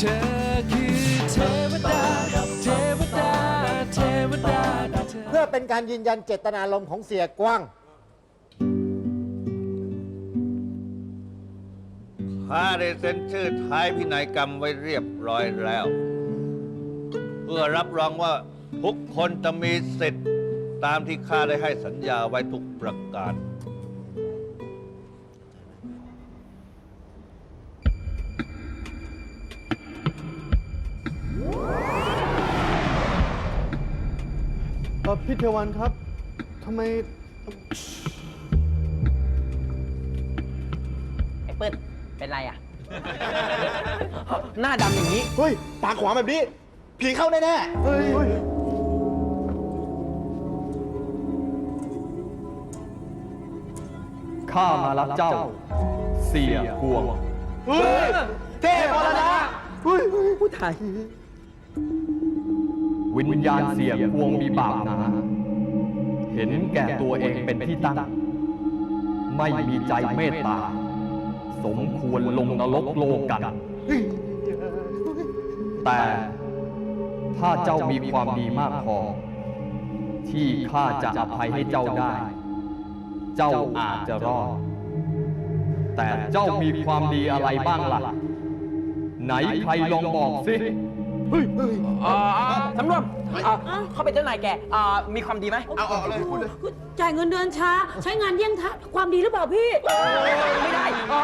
เธอคือเทวดา เทวดา เทวดาเธอ เพื่อเป็นการยืนยันเจตนารมณ์ของเสียกว้าง ข้าได้เซ็นชื่อท้ายพินัยกรรมไว้เรียบร้อยแล้ว เพื่อรับรองว่าทุกคนจะมีสิทธิ์ ตามที่ข้าได้ให้สัญญาไว้ทุกประการ พี่เทวันครับ ทำไม ไอ้เปิ้ลเป็นไรอะ หน้าดำอย่างนี้ เฮ้ย ปากขวางแบบนี้ ผีเข้าแน่ๆ เฮ้ยข้ามารับเจ้า เสียกวง เฮ้ย เทพมรณะ เฮ้ยผู้ไทย วิญญาณเสียกวงมีบาปหนา เห็นแก่ตัวเองเป็นที่ตั้ง ไม่มีใจเมตตา สมควรลงนรกโลกัน แต่ถ้าเจ้ามีความดีมากพอ ที่ข้าจะอภัยให้เจ้าได้ เจ้าอาจจะรอด แต่เจ้ามีความดีอะไรบ้างล่ะ ไหนใครลองบอกสิ อ่าสำรวมอ่าเขาเป็นเจ้านายแกอ่ามีความดีไหมเอาออกเลยพูดเลยจ่ายเงินเดือนช้า ใช้งานเยี่ยงทัดความดีหรือเปล่าพี่ ไม่ได้อ๋อ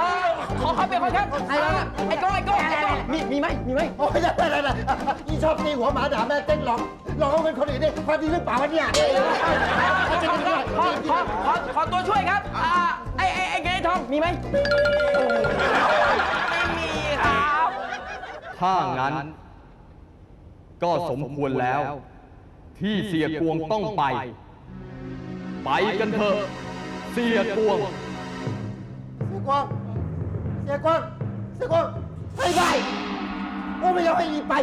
ขอเขาเป็นคนครับอ่าไอ้ก้ไอ้ก้อ้โก้มีมีไหมมีไหมโอ้ยได้ได้ได้อีชอบตีหัวหมาด่าแม่เต้นหลอกหลอกเอาเงินคนอื่นได้ความดีหรือเปล่าวะเนี่ยขอขอขอขอตัวช่วยครับอ่าไอ้ไอ้ไอ้เกรทองมีไหมไม่มีครับถ้างั้น ก็สมควรแล้ว ที่เสียกวงต้องไป ไปกันเถอะเสียกวง เสียกว้างเสียกว้างเสียกว้างไม่ได้ว่าไม่ยอมให้อีไป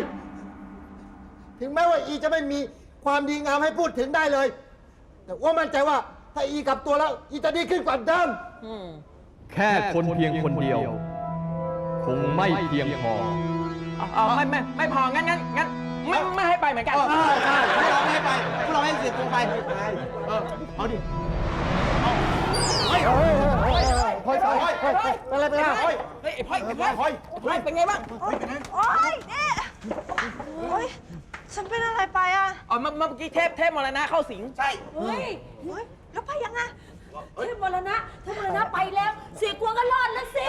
ถึงแม้ว่าอีจะไม่มีความดีงามให้พูดถึงได้เลย แต่ว่ามั่นใจว่าถ้าอีกลับตัวแล้ว อีจะดีขึ้นกว่าเดิมแค่คนเพียงคนเดียว คงไม่เพียงพอ เอาไม่ไม่ไม่พองั้นงั้นงั้น ไม่ไม่ให้ไปเหมือนกันใช่ใช่พวกเราไม่ให้ไปพวกเราให้เสียกวงไปเออเอาดิเฮ้ยเฮ้ยเฮ้ยเฮ้ยเฮ้ยเฮ้ยเป็นไรเป็นไรเฮ้ยไอ้พ่อยไอ้พ่อยไอ้พ่อยเป็นไงบ้างโอ๊ยนี่โอ๊ยฉันเป็นอะไรไปอะอ๋อเมื่อเมื่อกี้เทพเทพมรณะเข้าสิงใช่ เฮ้ยโอ๊ยแล้วไปยังไงเทพมรณะเทพมรณะไปแล้ว เสียกวงก็รอดแล้วสิ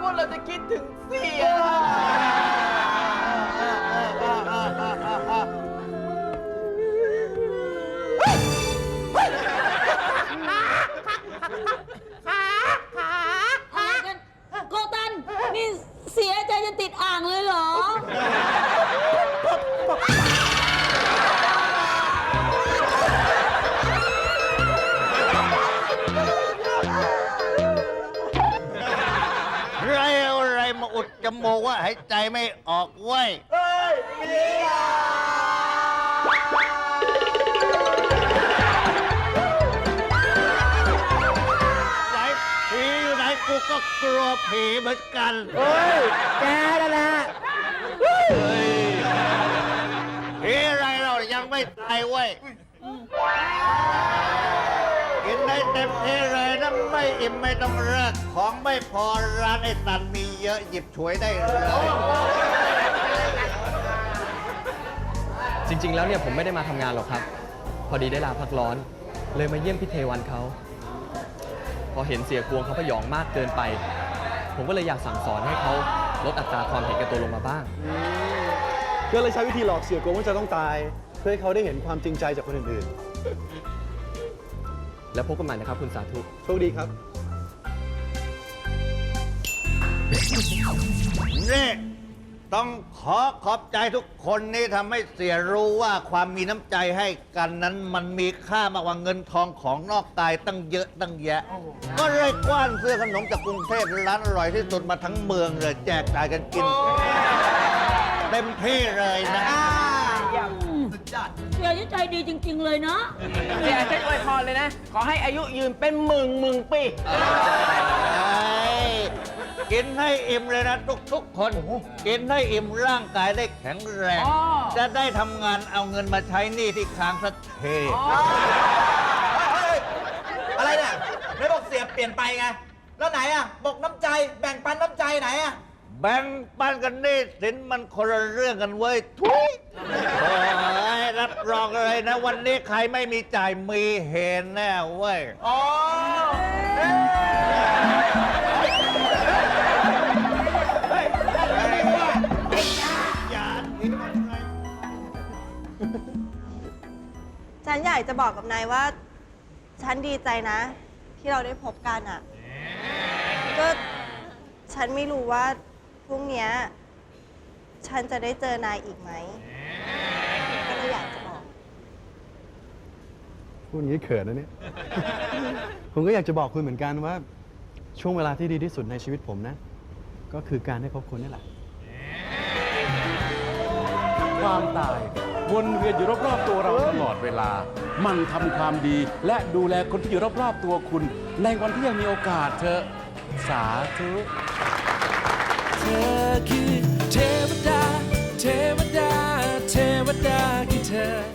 พวกเราจะคิดถึงเสีย มาอุดจมูกว่าหายใจไม่ออกเว้ยไหนผีอยู่ไหนกูก็กลัวผีเหมือนกัน เฮ้ย แกนั่นแหละผีอะไรเรายังไม่ตายเว้ยกินได้ เต็มที่เลยนะไม่อิ่มไม่ต้องเลิกของไม่พอร้านไอ้ตันมีเยอะหยิบฉวยได้เลยจริง ๆ แล้วเนี่ยผมไม่ได้มาทำงานหรอกครับ พอดีได้ลาพักร้อน เลยมาเยี่ยมพี่เทวันเขา พอเห็นเสียกวงเขาพยองมากเกินไป ผมก็เลยอยากสั่งสอนให้เขาลดอัตราความเห็นแก่ตัวลงมาบ้าง ก็เลยใช้วิธีหลอกเสียกวงว่าจะต้องตาย เพื่อให้เขาได้เห็นความจริงใจจากคนอื่น แล้วพบกันใหม่นะครับคุณสาธุๆโชคดีครับ นี่ต้องขอขอบใจทุกคนนี่ทำให้เสียรู้ว่าความมีน้ำใจให้กันนั้นมันมีค่ามากกว่าเงินทองของนอกกายตั้งเยอะตั้งแยะ ก็เลยกว้านเสื้อขนมจากกรุงเทพร้านอร่อยที่สุดมาทั้งเมืองเลยแจกจ่ายกันกิน เต็มที่เลยนะเสีย ใจดีจริง ๆ เลยเนาะเสียฉันอวยพรเลยนะ ขอให้อายุยืนเป็นหมื่นหมื่นปีกินให้อิ่มเลยนะทุกๆคน กินให้อิ่มร่างกายได้แข็งแรง อ๋อ จะได้ทำงานเอาเงินมาใช้หนี้ที่ค้างสักเทอะไรเนี่ยไม่บอกเสียเปลี่ยนไปไง แล้วไหนอะ บอกน้ำใจ แบ่งปันน้ำใจไหนอะ แบ่งปันกันหนี่สินมันคนละเรื่องกันเว้ยทุยโอ้ย รับรองเลยนะ วันนี้ใครไม่มีจ่ายมีเห็นแน่เว้ย อ๋อฉันอยากจะบอกกับนายว่าฉันดีใจนะที่เราได้พบกันอะก็ฉันไม่รู้ว่าพรุ่งเนี้ยฉันจะได้เจอนายอีกไหมก็เลยอยากจะบอก พูดอย่างนี้เขินนะเนี่ย ผมก็อยากจะบอกคุณเหมือนกันว่า ช่วงเวลาที่ดีที่สุดในชีวิตผมนะ ก็คือการได้พบคุณนี่แหละ ความตาย วนเวียนอยู่รอบๆตัวเราตลอดเวลา มันทำความดีและดูแลคนที่อยู่รอบๆตัวคุณ ในวันที่ยังมีโอกาสเถอะสาธุ เธอคือเทวดา เทวดา เทวดาคือเธอ